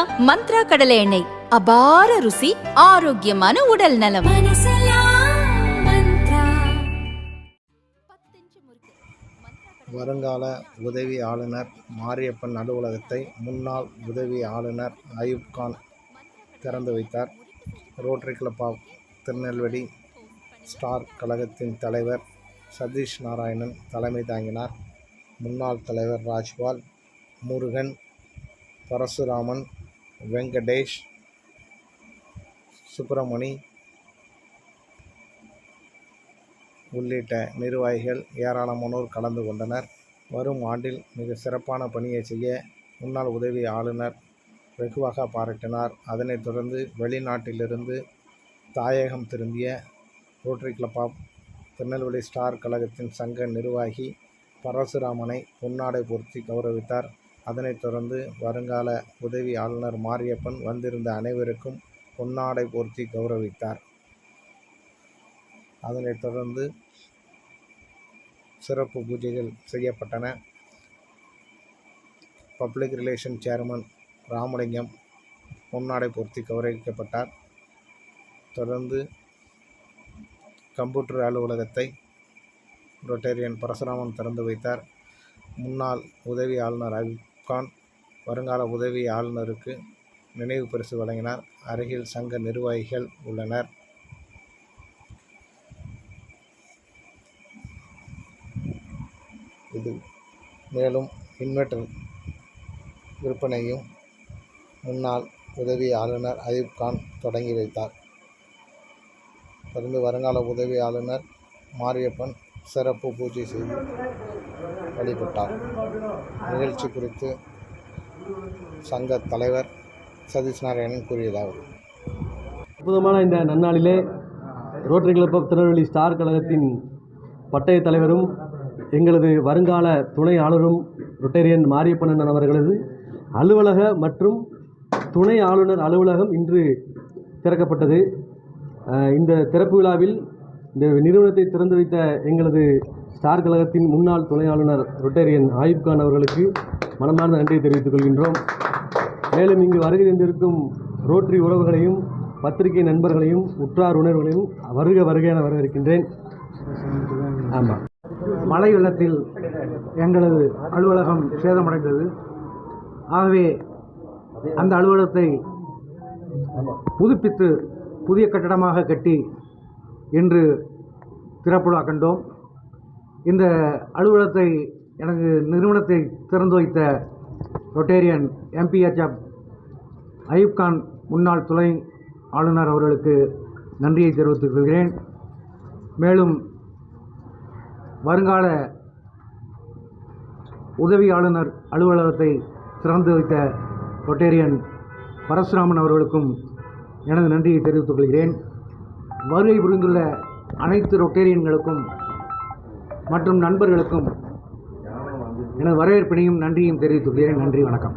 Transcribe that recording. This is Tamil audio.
மந்த்ரா கடலை எண்ணெய். அபார ருசி ஆரோக்கியமான உடல் நலம். வருங்கால உதவி ஆளுநர் மாரியப்பன் அலுவலகத்தை முன்னாள் உதவி ஆளுநர் அயூப் கான் திறந்து வைத்தார். Rotary club of Tirunelveli star கழகத்தின் தலைவர் சதீஷ் நாராயணன் தலைமை தாங்கினார். முன்னாள் தலைவர் ராஜ்பால் முருகன் பரசுராமன் வெங்கடேஷ் சுப்பிரமணி உள்ளிட்ட நிர்வாகிகள் ஏராளமானோர் கலந்து கொண்டனர். வரும் ஆண்டில் மிக சிறப்பான பணியை செய்ய முன்னாள் உதவி ஆளுநர் வெகுவாக பாராட்டினார். அதனைத் தொடர்ந்து வெளிநாட்டிலிருந்து தாயகம் திரும்பிய rotary club of Tirunelveli star கழகத்தின் சங்க நிர்வாகி பரசுராமனை பொன்னாடை பொருத்தி கௌரவித்தார். அதனைத் தொடர்ந்து வருங்கால உதவி ஆளுநர் மாரியப்பன் வந்திருந்த அனைவருக்கும் பொன்னாடை போர்த்தி கௌரவித்தார். அதனைத் தொடர்ந்து சிறப்பு பூஜைகள் செய்யப்பட்டன. பப்ளிக் ரிலேஷன் சேர்மன் ராமலிங்கம் பொன்னாடை பொருத்தி கௌரவிக்கப்பட்டார். தொடர்ந்து கம்ப்யூட்டர் அலுவலகத்தை ரொட்டேரியன் பரசுராமன் திறந்து வைத்தார். முன்னாள் உதவி ஆளுநர் அயூப் வருங்கால உதவி ஆளுநருக்கு நினைவு பரிசு வழங்கினார். அருகில் சங்க நிர்வாகிகள் உள்ளனர். இது மேலும் இன்வெர்டர் விற்பனையும் முன்னாள் உதவி ஆளுநர் அயூப் கான் தொடங்கி வைத்தார். தொடர்ந்து வருங்கால உதவி ஆளுநர் மாரியப்பன் சிறப்பு பூஜை செய்து வழிபட்டார். நிகழ்ச்சி குறித்து சங்க தலைவர் சதீஷ் நாராயணன் கூறியதாவது. அற்புதமான இந்த நன்னாளிலே rotary club of Tirunelveli star கழகத்தின் பட்டய தலைவரும் எங்களது வருங்கால துணை ஆளுநரும் ரொட்டேரியன் மாரியப்பன் அவர்களது அலுவலக மற்றும் துணை ஆளுநர் அலுவலகம் இன்று திறக்கப்பட்டது. இந்த திறப்பு விழாவில் இந்த நிறுவனத்தை திறந்து வைத்த எங்களது ஸ்டார் கழகத்தின் முன்னாள் துணை ஆளுநர் ரொட்டேரியன் ஆயுப் கான் அவர்களுக்கு மனமார்ந்த நன்றியை தெரிவித்துக் கொள்கின்றோம். மேலும் இங்கு வருகை தந்திருக்கும் ரோட்டரி உறவுகளையும் பத்திரிகை நண்பர்களையும் உற்றார் உணர்வுகளையும் வருக வருக என வரவேற்கின்றேன். ஆமாம் மழை வெள்ளத்தில் எங்களது அலுவலகம் சேதமடைந்தது. ஆகவே அந்த அலுவலகத்தை புதுப்பித்து புதிய கட்டடமாக கட்டி இன்று திறப்புழா கண்டோம். இந்த அலுவலகத்தை எனக்கு நிறுவனத்தை திறந்து வைத்த ரொட்டேரியன் எம்பிஹெச்எஃப் அயூப் கான் முன்னாள் துணை ஆளுநர் அவர்களுக்கு நன்றியை தெரிவித்துக் கொள்கிறேன். மேலும் வருங்கால உதவி ஆளுநர் அலுவலகத்தை திறந்து வைத்த ரொட்டேரியன் பரசுராமன் அவர்களுக்கும் எனது நன்றியை தெரிவித்துக் கொள்கிறேன். வருகை புரிந்துள்ள அனைத்து ரொட்டேரியன்களுக்கும் மற்றும் நண்பர்களுக்கும் எனது வரவேற்பினையும் நன்றியும் தெரிவித்துக் கொள்கிறேன். நன்றி வணக்கம்.